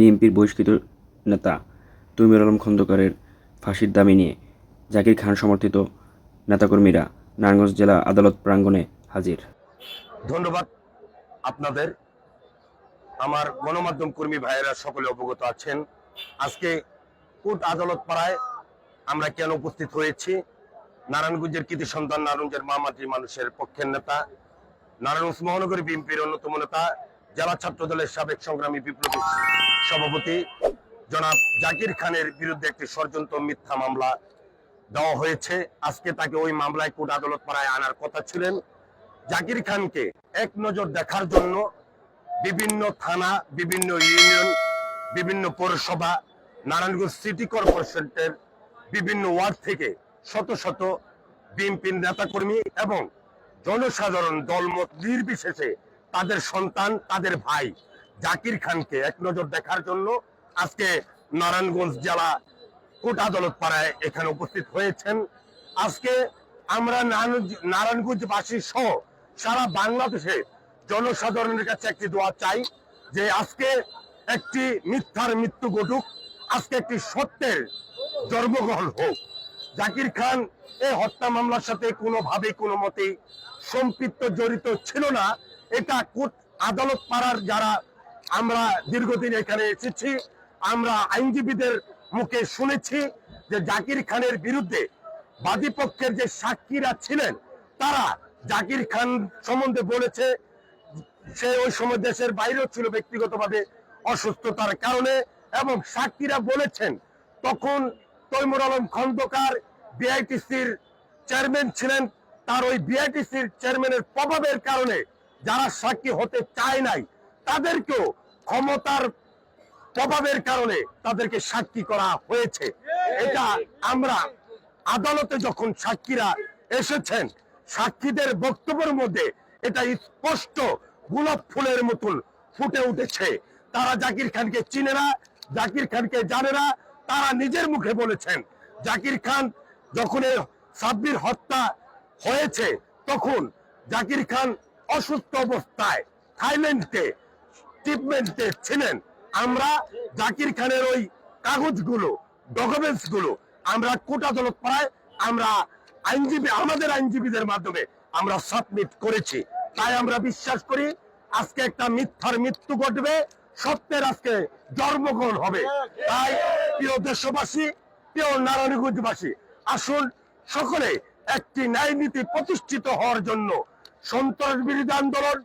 বিএনপির বহিষ্কৃত নেতা তৈমুর আলম খন্দকারের ফাঁসির দাবি নিয়ে জাকির খান সমর্থিত নেতাকর্মীরা নারায়ণগঞ্জ জেলা আদালত প্রাঙ্গণে হাজির। ধন্যবাদ আপনাদের। আমার গণমাধ্যম কর্মী ভাইয়েরা সকলে অবগত আছেন। আজকে কোর্ট আদালত পাড়ায় আমরা কেন উপস্থিত হয়েছি? নারায়ণগঞ্জের কৃতি সন্তান নারায়ণগঞ্জের মা মাটি মানুষের পক্ষের নেতা, নারায়ণগঞ্জ মহানগরী বিএনপির অন্যতম নেতা জেলা ছাত্র দলের সাবেক সংগ্রামী বিপ্লবী সভাপতি, জনাব জাকির খানের বিরুদ্ধে একটি ষড়যন্ত্র মিথ্যা মামলা দেওয়া হয়েছে। আজকে তাকে ওই মামলায় কোর্ট আদালত পাড়ায় আনার কথা ছিলেন। জাকির খানকে এক নজর দেখার জন্য বিভিন্ন থানা, বিভিন্ন ইউনিয়ন, বিভিন্ন পৌরসভা, নারায়ণগঞ্জ সিটি কর্পোরেশনের বিভিন্ন ওয়ার্ড থেকে শত শত বিএনপির নেতাকর্মী এবং জনসাধারণ দলমত নির্বিশেষে তাদের সন্তান, তাদের ভাই জাকির খানকে এক নজর দেখার জন্য আজকে নারায়ণগঞ্জ জেলা কোর্ট আদালত পাড়ায় এখানে উপস্থিত হয়েছেন। আজকে আমরা নারায়ণ- নারায়ণগঞ্জবাসী সহ সারা বাংলাদেশে জনসাধারণের কাছে একটি দোয়া চাই যে আজকে একটি মিথ্যার মৃত্যু ঘটুক, আজকে একটি সত্যের জন্মগ্রহণ হোক। জাকির খান এই হত্যা মামলার সাথে কোনোভাবে কোনো মতেই সম্পৃক্ত জড়িত ছিল না। এটা কোর্ট আদালত পাড়ার যারা আমরা দীর্ঘদিন এখানে এসেছি, আমরা আইনজীবীদের মুখে শুনেছি যে জাকির খানের বিরুদ্ধে বাদী পক্ষের যে সাক্ষীরা ছিলেন, তারা জাকির খান সম্বন্ধে বলেছে, সে ওই সময় দেশের বাইরেও ছিল ব্যক্তিগতভাবে অসুস্থতার কারণে এবং সাক্ষীরা বলেছেন, তখন তৈমুর আলম খন্দকার বিআইটিসির চেয়ারম্যান ছিলেন, তার ওই বিআইটিসির চেয়ারম্যানের প্রভাবের কারণে যারা সাক্ষী হতে চায় নাই, তাদেরকেও ক্ষমতার প্রভাবের কারণে তাদেরকে সাক্ষী করা হয়েছে। এটা আমরা আদালতে যখন সাক্ষীরা এসেছেন, সাক্ষীদের বক্তব্যের মধ্যে এটা স্পষ্ট গোলাপ ফুলের মতন ফুটে উঠেছে। তারা জাকির খানকে চিনে না, জাকির খানকে জানে না, তারা নিজের মুখে বলেছেন, জাকির খান যখন সাব্বির হত্যা হয়েছে, তখন জাকির খান অসুস্থ অবস্থায় থাইল্যান্ডে ট্রিটমেন্টে ছিলেন। আমরা জাকির খানের ওই কাগজগুলো ডকুমেন্টসগুলো আমরা কোর্ট আদালত পাড়ায় আমরা আইনজীবী, আমাদের আইনজীবীদের মাধ্যমে আমরা সাবমিট করেছি। তাই আমরা বিশ্বাস করি আজকে একটা মিথ্যার মৃত্যু ঘটবে, সত্যের আজকে জন্মগ্রহণ হবে। তাই প্রিয় দেশবাসী, প্রিয় নারায়ণগঞ্জবাসী, আসুন সকলে একটি ন্যায় নীতি প্রতিষ্ঠিত হওয়ার জন্য সন্ত্রাস বিরোধী আন্দোলন